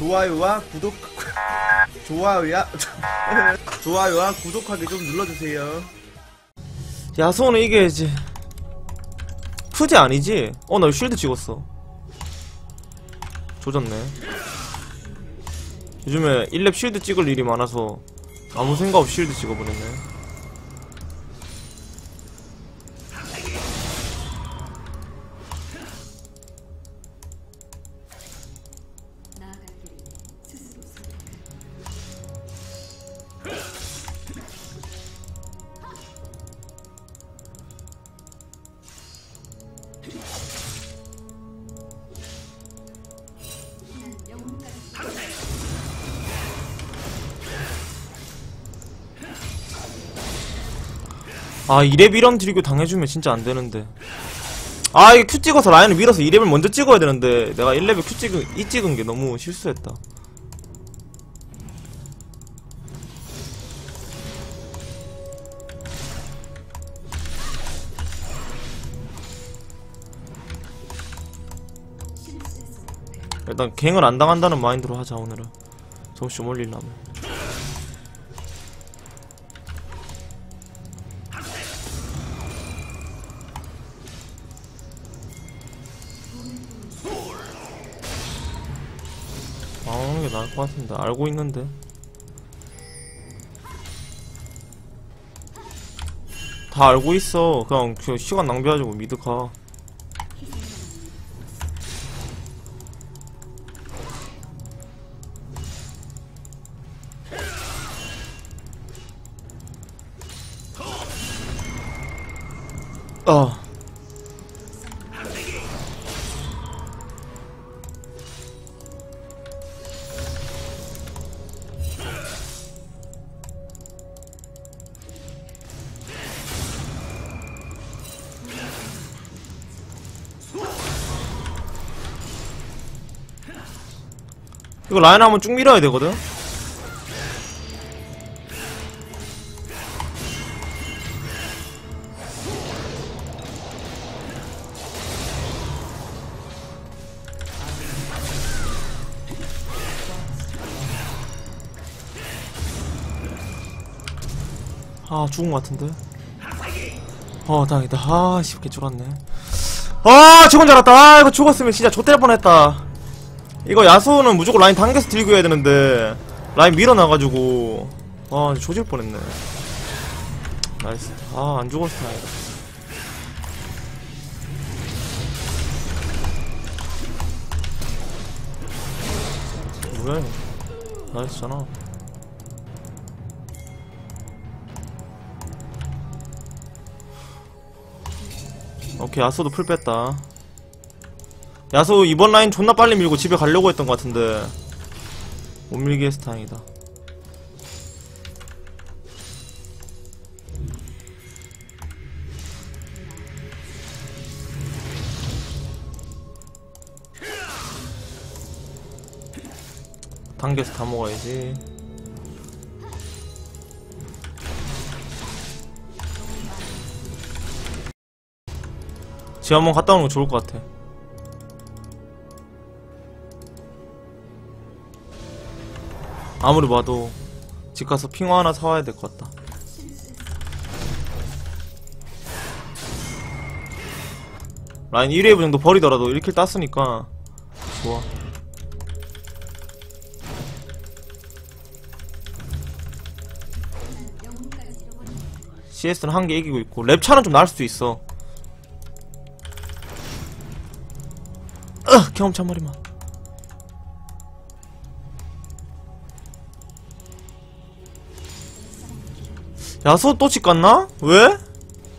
좋아요와 구독 좋아요야 좋아요와 구독하기 좀 눌러주세요. 야소는 이게 이제 푸지 아니지? 어나 쉴드 찍었어 조졌네 요즘에 1렙 쉴드 찍을 일이 많아서 아무 생각 없이 쉴드 찍어버렸네 아 2렙 1원 드리고 당해주면 진짜 안되는데. 아 이게 Q 찍어서 라인을 밀어서 2렙을 먼저 찍어야 되는데 내가 1렙에 Q 찍은 이 찍은 게 너무 실수했다. 일단 갱을 안 당한다는 마인드로 하자 오늘은. 정신 좀 올리려면 것 같은데 알고 있는데. 다 알고 있어. 그냥 그 시간 낭비하지 고 미드 가 이거 라인 한번 쭉 밀어야 되거든? 아 죽은 것 같은데? 어 다행이다. 아 쉽게 죽었네. 아 죽은 줄 알았다. 아 이거 죽었으면 진짜 좆될 뻔했다 이거 야수는 무조건 라인 당겨서 들고 해야 되는데 라인 밀어놔가지고. 아 조질 뻔했네. 나이스. 아 안 죽었어 다행이다. 뭐야 이거? 나이스잖아. 오케이 야수도 풀 뺐다 야수 이번 라인 존나 빨리 밀고 집에 가려고 했던 것 같은데. 못 밀게 해서 다행이다. 당겨서 다 먹어야지. 집 한번 갔다 오는 거 좋을 것 같아 아무리 봐도 집 가서 핑화 하나 사와야 될 것 같다. 라인 1웨이브 정도 버리더라도 1킬 땄으니까 좋아. CS는 한 개 이기고 있고 랩차는 좀 나을 수도 있어. 으 경험치 한 마리만. 야소 또 집 갔나? 왜?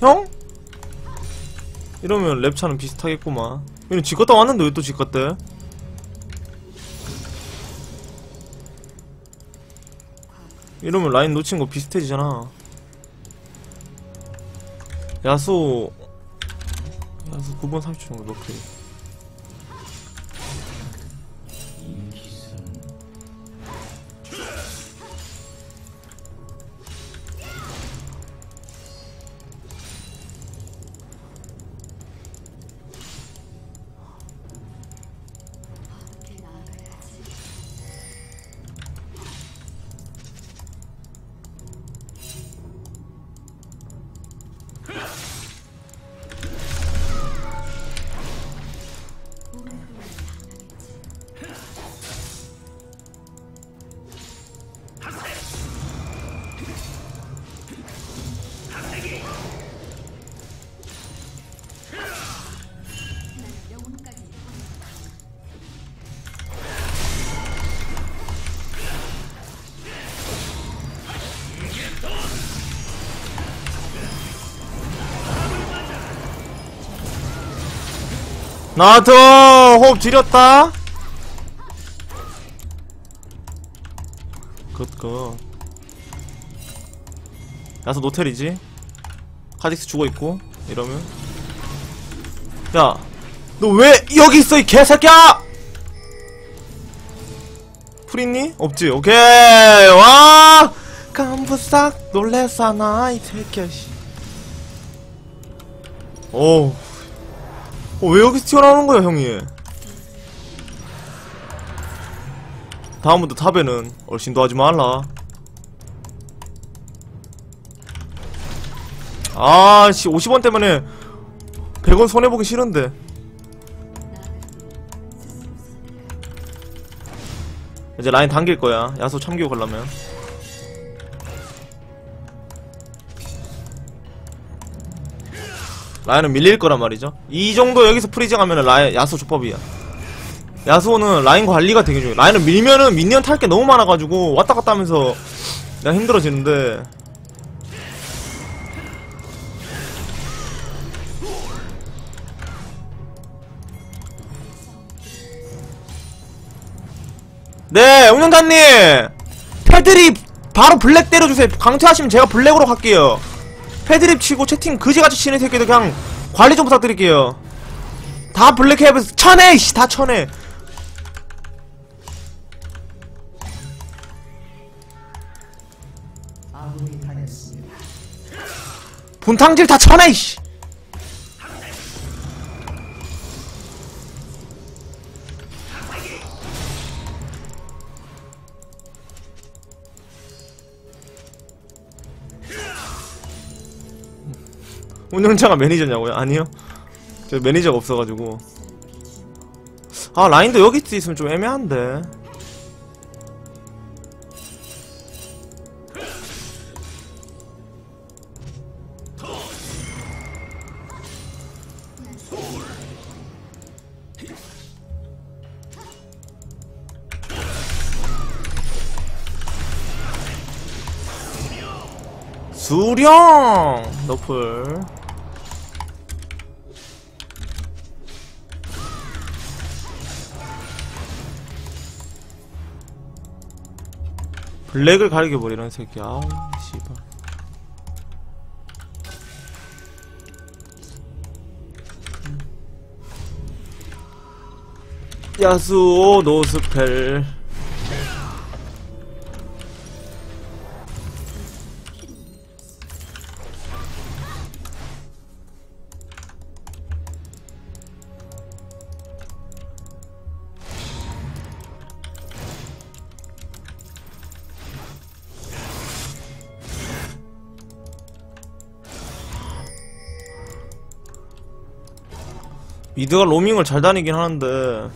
형? 이러면 랩차는 비슷하겠구만 얘는 집 갔다 왔는데 왜 또 집 갔대? 이러면 라인 놓친 거 비슷해지잖아 야소 야소 9번 30초 정도 넣게 나도 호흡 지렸다. 굿굿. 야서 노텔이지? 카직스 죽어있고 이러면. 야 너 왜 여기 있어 이 개새끼야! 풀있니? 없지? 오케이! 와! 깜부싹 놀랬잖아 이 새끼야 씨. 오. 어, 왜 여기서 튀어나오는 거야, 형이? 다음부터 탑에는 얼씬도 하지 말라. 아, 씨, 50원 때문에 100원 손해보기 싫은데. 이제 라인 당길 거야. 야소 참기고 가려면. 라인은 밀릴 거란 말이죠. 이 정도 여기서 프리징 하면은 라인, 야수 조법이야. 야수는 라인 관리가 되게 중요해. 라인을 밀면은 미니언 탈 게 너무 많아가지고 왔다 갔다 하면서 내가 힘들어지는데. 네, 운영자님! 패드립 바로 블랙 때려주세요. 강퇴하시면 제가 블랙으로 갈게요. 패드립 치고 채팅 그지같이 치는 새끼들 그냥 관리 좀 부탁드릴게요. 다 쳐내! 이씨, 다 쳐내! 분탕질 다 쳐내! 이씨! 운영자가 매니저냐고요? 아니요. 저 매니저가 없어가지고. 아, 라인도 여기 있으면 좀 애매한데. 수령! 너플. 블랙을 가리게 버리는 새끼. 아우, 씨발. 야수오 노스펠. 미드가 로밍을 잘 다니긴 하는데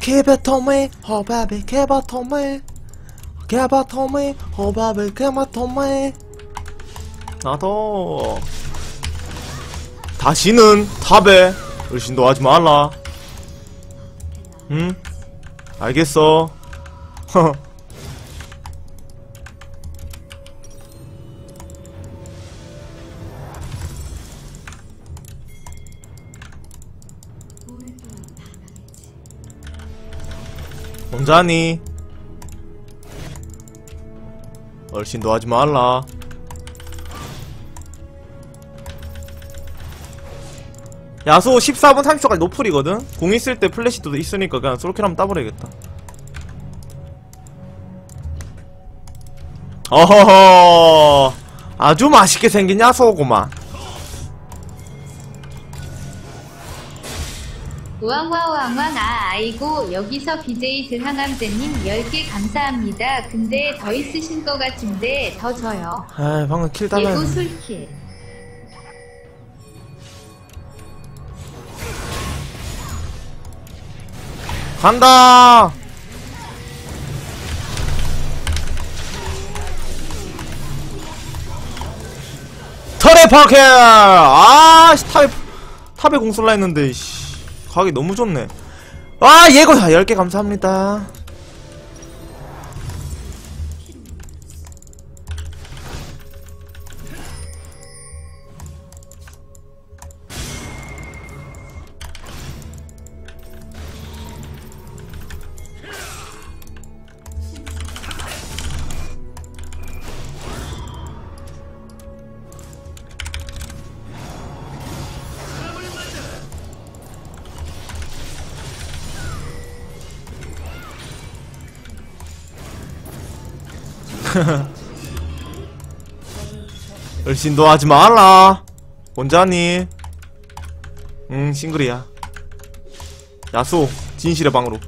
Keep it to me, oh baby, keep it to me Keep it to me, oh baby, keep it to me 나도 다시는 탑에 의심도 하지 말라 응? 알겠어 허 혼자 하니? 얼씬도 하지 말라. 야소 14분 30초까지 노플이거든? 공 있을 때 플래시도 있으니까 그냥 솔킬 한번 따버려야겠다. 어허허. 아주 맛있게 생긴 야소구만. 우왕와왕왕 아 아이고 여기서 BJ 드항암제님 10개 감사합니다. 근데 더 있으신 것 같은데 더 줘요. 아 방금 킬 달라. 예고 술킬. 간다! 털의 파켓! 아, 씨, 탑에, 탑에 공 쏠라 했는데, 씨. 가기 너무 좋네. 아, 예고! 10개 감사합니다. 얼씬도 하지 말라. 원자니? 응, 싱글이야. 야소, 진실의 방으로.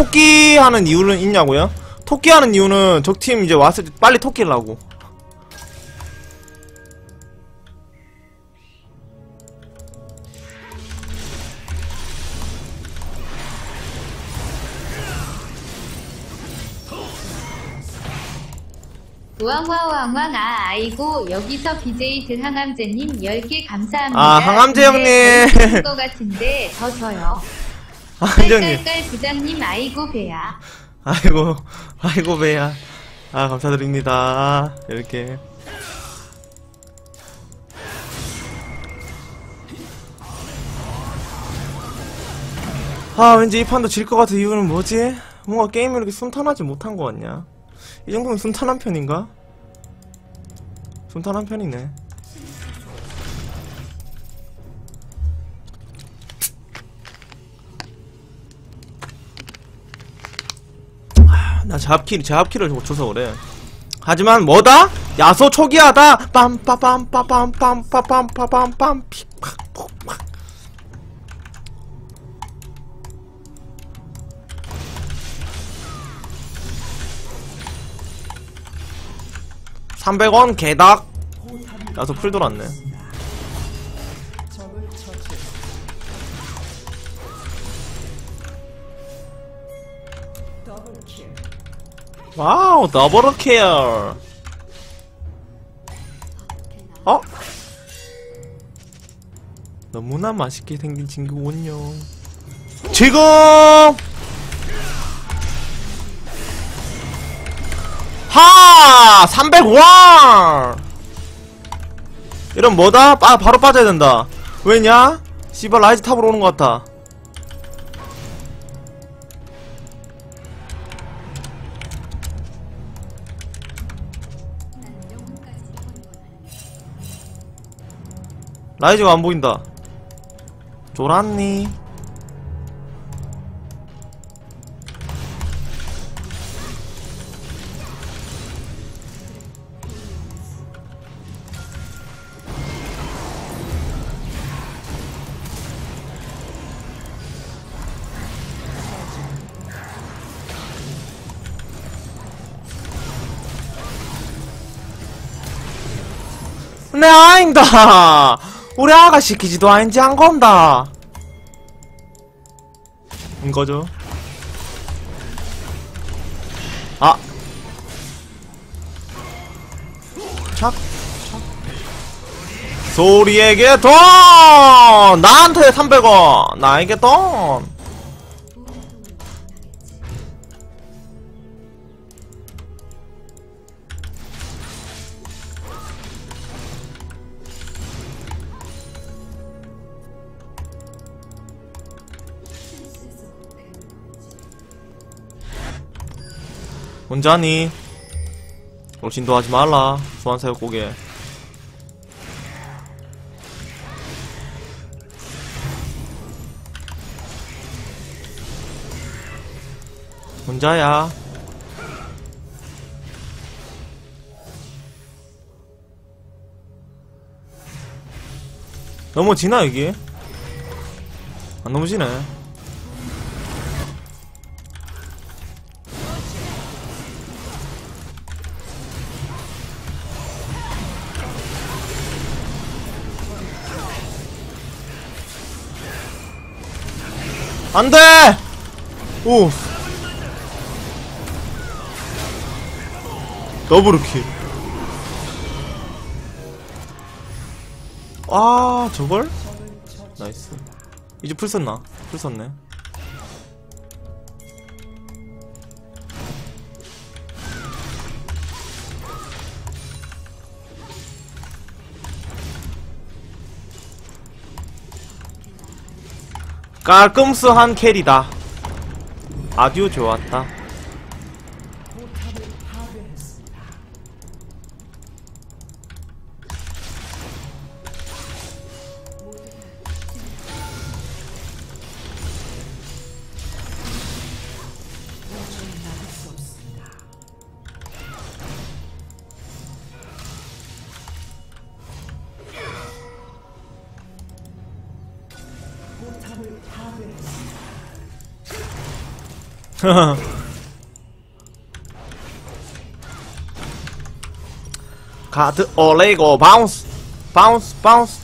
토끼 하는 이유는 있냐고요? 토끼 하는 이유는 적팀 이제 왔을 때 빨리 토끼를 하고. 우왕와왕왕 아 아이고 여기서 BJ 드항암제님 10개 감사합니다. 아, 항암제 형님. 것 같은데 더 줘요. 아, 한정님. 깔깔깔 부장님 아이고 배야. 아이고, 아이고, 배야. 아, 감사드립니다. 이렇게. 아, 왠지 이 판도 질 것 같은 이유는 뭐지? 뭔가 게임이 이렇게 순탄하지 못한 것 같냐? 이 정도면 순탄한 편인가? 순탄한 편이네. 나 잡킬, 잡킬을 줘서 그래. 하지만 뭐다? 야소 초기하다. 빰빠빰빠빰빰빠빰빠빰빰 픽팍폭팍. 300원 개닭. 야소 풀 돌았네. 와우, 더블 케어. 어? 너무나 맛있게 생긴 친구군요. 지금! 하! 300원! 이런 뭐다? 아, 바로 빠져야 된다. 왜냐? 씨발 라이즈 탑으로 오는 것 같아. 라이즈가 안 보인다. 졸았니? 네, 아닙니다. 우리 아가 시키지도 아닌지 한 건다. 이거죠. 아. 착, 착. 소리에게 돈! 나한테 300원! 나에게 돈! 혼자니? 올진도 하지 말라. 소환사역 고개. 혼자야. 넘어지나 여기? 안 넘어지네. 안 돼! 오. 더블킬. 아, 저걸? 나이스. 이제 풀 썼나? 풀 썼네. 깔끔스한 캐리다. 아듀 좋았다. 가드 올레고 바운스 바운스 바운스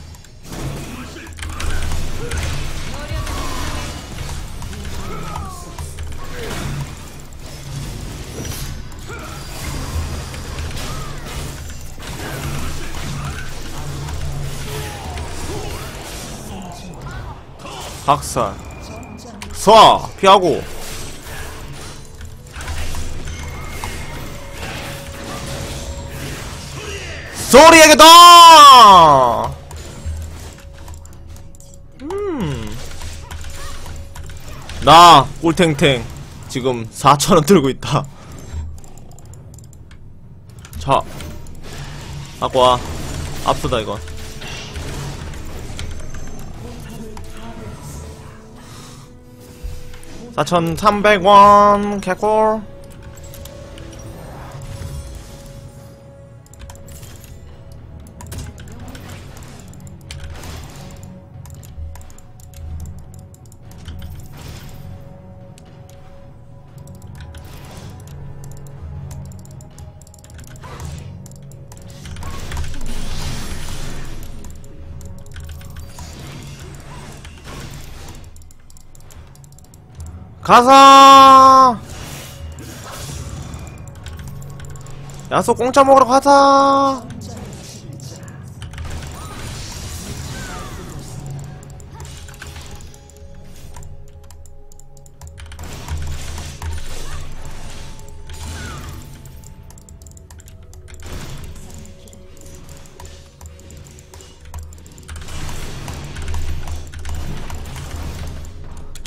박살 쏴 피하고 소리에게 더! 음. 나, 꿀탱탱. 지금 4천원 들고 있다. 자. 와. 앞서다, 이건. (4,300원) 개꿀 가자! 야소 공짜 먹으러 가자!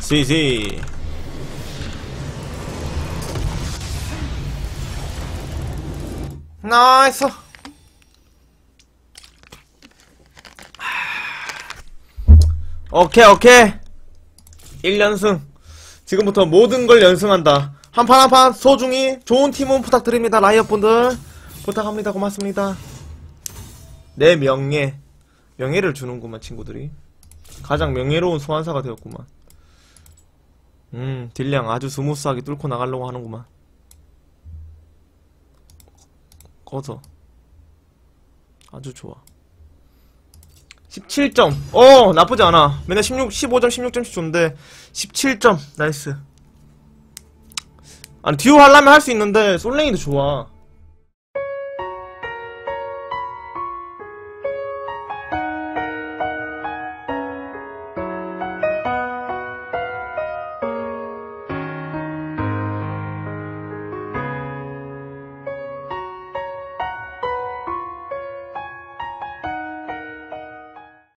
시시 나이스. 오케이 오케이. 1연승. 지금부터 모든 걸 연승한다. 한 판 한 판 소중히 좋은 팀원 부탁드립니다 라이엇분들. 부탁합니다 고맙습니다. 내 명예. 명예를 주는구만 친구들이. 가장 명예로운 소환사가 되었구만. 음 딜량 아주 스무스하게 뚫고 나가려고 하는구만 꺼져. 아주 좋아. 17점. 어, 나쁘지 않아. 맨날 16, 15점, 16점씩 줬는데, 17점. 나이스. 아니, 듀오 하려면 할 수 있는데, 솔랭이도 좋아.